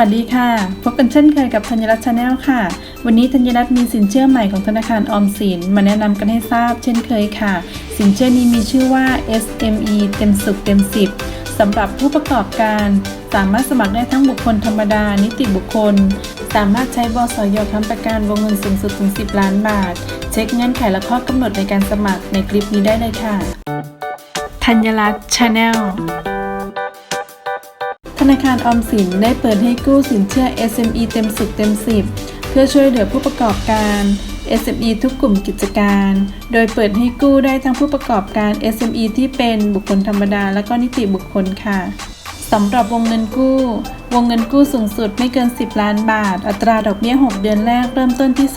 วัสดีค่ะ พบกันเช่นเคยกับธัญรัตน์ชาแนลค่ะ วันนี้ธัญรัตน์มีสินเชื่อใหม่ของธนาคารออมสิน มาแนะนำกันให้ทราบเช่นเคยค่ะ สินเชื่อนี้มีชื่อว่า SME เต็มสุขเต็มสิบสำหรับผู้ประกอบการ สามารถสมัครได้ทั้งบุคคลธรรมดา นิติบุคคล สามารถใช้บสยค้ำประกันวงเงินสูงสุดถึง 10 ล้านบาท เช็คเงื่อนไขและข้อกำหนดในการสมัครในคลิปนี้ได้เลยค่ะธัญรัตน์ชาแนล นาคารออมสินได้เปิดให้กู้สินเชื่อ SME เต็มสุขเต็มสิบเพื่อช่วยเหลือผู้ประกอบการ SME ทุกกลุ่มกิจการ โดยเปิดให้กู้ได้ทั้งผู้ประกอบการ SME ที่เป็นบุคคลธรรมดาและก็นิติบุคคลค่ะสำหรับวงเงินกู้ วงเงินกู้สูงสุดไม่เกิน 10 ล้านบาท อัตราดอกเบี้ย 6 เดือนแรกเริ่มต้นที่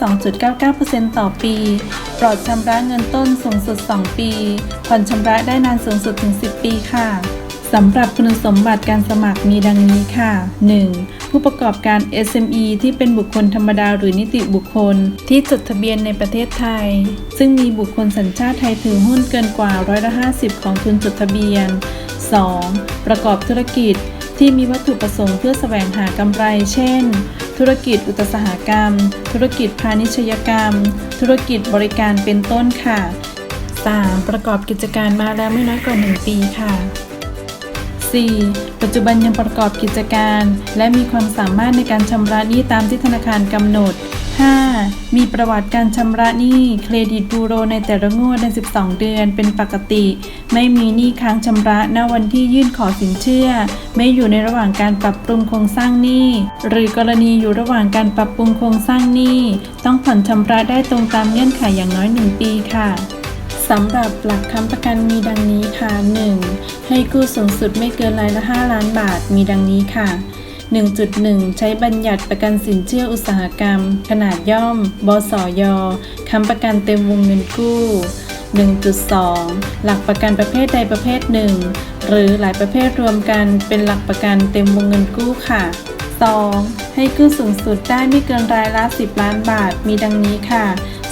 2.99%ต่อปี ปลอดชำระเงินต้นสูงสุด 2 ปี ผ่อนชำระได้นานสูงสุดถึง 10 ปีค่ะ สำหรับคุณสมบัติการสมัครมีดังนี้ค่ะ 1. ผู้ประกอบการ SME ที่เป็นบุคคลธรรมดาหรือนิติบุคคล ที่จดทะเบียนในประเทศไทย ซึ่งมีบุคคลสัญชาติไทยถือหุ้นเกินกว่าร้อยละ50 ของทุนจดทะเบียน 2. ประกอบธุรกิจที่มีวัตถุประสงค์เพื่อแสวงหากำไร เช่น ธุรกิจอุตสาหกรรม ธุรกิจพาณิชยกรรม ธุรกิจบริการเป็นต้นค่ะ 3. ประกอบกิจการมาแล้วไม่น้อยกว่า 1 ปีค่ะ 4. ปัจจุบันยังประกอบกิจการ และมีความสามารถในการชำระหนี้ตามที่ธนาคารกำหนด 5. มีประวัติการชำระหนี้เครดิตบูโรในแต่ละงวดใน 12 เดือนเป็นปกติ ไม่มีหนี้ค้างชำระณวันที่ยื่นขอสินเชื่อ ไม่อยู่ในระหว่างการปรับปรุงโครงสร้างหนี้ หรือกรณีอยู่ระหว่างการปรับปรุงโครงสร้างหนี้ ต้องผ่อนชำระได้ตรงตามเงื่อนไขอย่างน้อย 1 ปีค่ะ สำหรับหลักค้ำประกันมีดังนี้ค่ะ 1. ให้กู้สูงสุดไม่เกินรายละ 5 ล้านบาทมีดังนี้ค่ะ 1.1 ใช้บัญญัติประกันสินเชื่ออุตสาหกรรม ขนาดย่อม บสยค้ำประกันเต็มวงเงินกู้ 1.2 หลักประกันประเภทใดประเภทหนึ่ง หรือหลายประเภทรวมกันเป็นหลักประกันเต็มวงเงินกู้ค่ะ 2. ให้กู้สูงสุดได้ไม่เกินรายละ 10 ล้านบาทมีดังนี้ค่ะ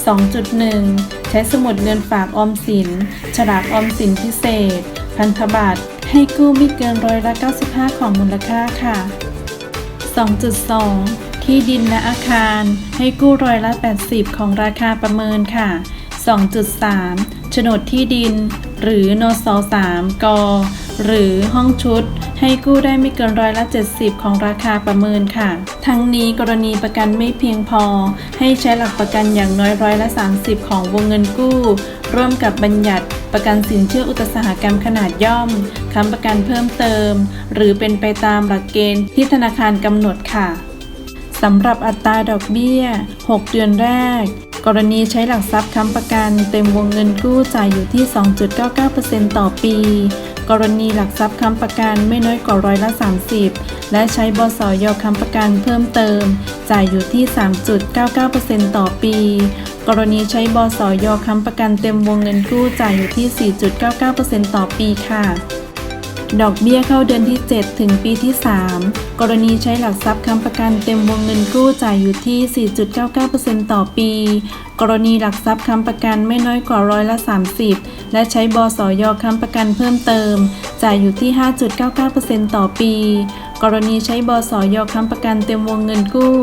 2.1 ใช้สมุดเงินฝากออมสิน ฉลากออมสินพิเศษ พันธบัตร ให้กู้ไม่เกินร้อยละ95 ของมูลค่าค่ะ 2.2 ที่ดินและอาคาร ให้กู้ร้อยละ 80 ของราคาประเมินค่ะ 2.3โฉนดที่ดิน หรือนส3ก หรือห้องชุด ให้กู้ได้ไม่เกินร้อยละ 70 ของราคาประเมินค่ะ ทั้งนี้กรณีประกันไม่เพียงพอ ให้ใช้หลักประกันอย่างน้อยร้อยละ 30 ของวงเงินกู้ ร่วมกับบัญญัติประกันสินเชื่ออุตสาหกรรมขนาดย่อม ค้ำประกันเพิ่มเติม หรือเป็นไปตามหลักเกณฑ์ที่ธนาคารกำหนดค่ะสำหรับอัตราดอกเบี้ย 6 เดือนแรก กรณีใช้หลักทรัพย์ค้ำประกัน เต็มวงเงินกู้จ่ายอยู่ที่ 2.99%ต่อปี กรณีหลักทรัพย์ค้ำประกันไม่น้อยกว่าร้อยละ 30 และใช้บสยค้ำประกันเพิ่มเติม จ่ายอยู่ที่ 3.99%ต่อปี กรณีใช้บสยค้ำประกันเต็มวงเงินกู้จ่ายอยู่ที่ 4.99%ต่อปีค่ะ ดอกเบี้ยเข้าเดือนที่ 7 ถึงปีที่ 3 กรณีใช้หลักทรัพย์ค้ำประกันเต็มวงเงินกู้จ่ายอยู่ที่ 4.99%ต่อปี กรณีหลักทรัพย์ค้ำประกันไม่น้อยกว่าร้อยละ 30 และใช้บสยค้ำประกันเพิ่มเติม จ่ายอยู่ที่ 5.99%ต่อปี กรณีใช้บสยค้ำประกันเต็มวงเงินกู้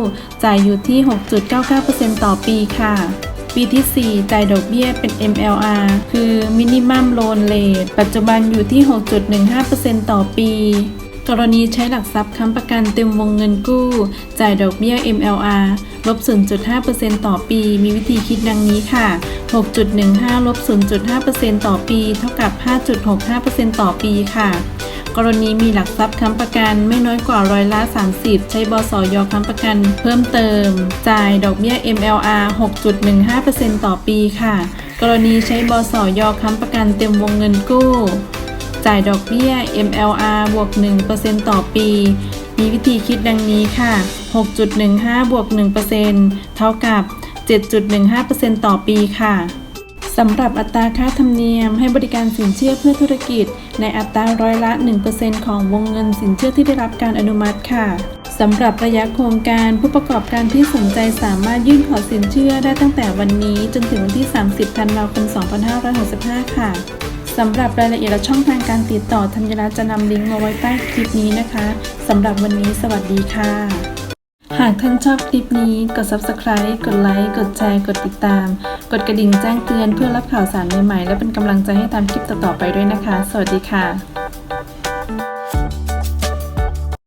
จ่ายอยู่ที่ 6.99%ต่อปีค่ะ ปีที่ 4 จ่ายดอกเบี้ยเป็น MLR คือ Minimum Loan Rate ปัจจุบันอยู่ที่ 6.15%ต่อปี กรณีใช้หลักทรัพย์ค้ำประกันเต็มวงเงินกู้ จ่ายดอกเบี้ย MLR ลบ 0.5%ต่อปี มีวิธีคิดดังนี้ค่ะ 6.15 ลบ 0.5%ต่อปี เท่ากับ 5.65%ต่อปีค่ะ กรณีมีหลักทรัพย์ค้ำประกันไม่น้อยกว่าร้อยละ 30 ใช้บสยค้ำประกัน เพิ่มเติม จ่ายดอกเบี้ย MLR 6.15%ต่อปีค่ะ กรณีใช้บสยค้ำประกันเต็มวงเงินกู้ จ่ายดอกเบี้ย MLR บวก 1%ต่อปี มีวิธีคิดดังนี้ค่ะ 6.15 บวก 1%เท่ากับ 7.15%ต่อปีค่ะ สำหรับอัตราค่าธรรมเนียมให้บริการสินเชื่อเพื่อธุรกิจ ในอัตราร้อยละ 1%ของวงเงินสินเชื่อที่ได้รับการอนุมัติค่ะสำหรับระยะโครงการผู้ประกอบการที่สนใจสามารถยื่นขอสินเชื่อได้ตั้งแต่วันนี้ จนถึงวันที่ 30 ธันวาคม 2565 ค่ะสำหรับรายละเอียดและช่องทางการติดต่อธัญรัตน์จะนำลิงก์มาไว้ใต้คลิปนี้นะคะสำหรับวันนี้สวัสดีค่ะ หากท่านชอบคลิปนี้กด subscribe กดไลค์ กดแชร์ กดติดตาม กดกระดิ่งแจ้งเตือนเพื่อรับข่าวสารใหม่ๆ และเป็นกำลังใจให้ตามคลิปต่อๆไปด้วยนะคะ สวัสดีค่ะ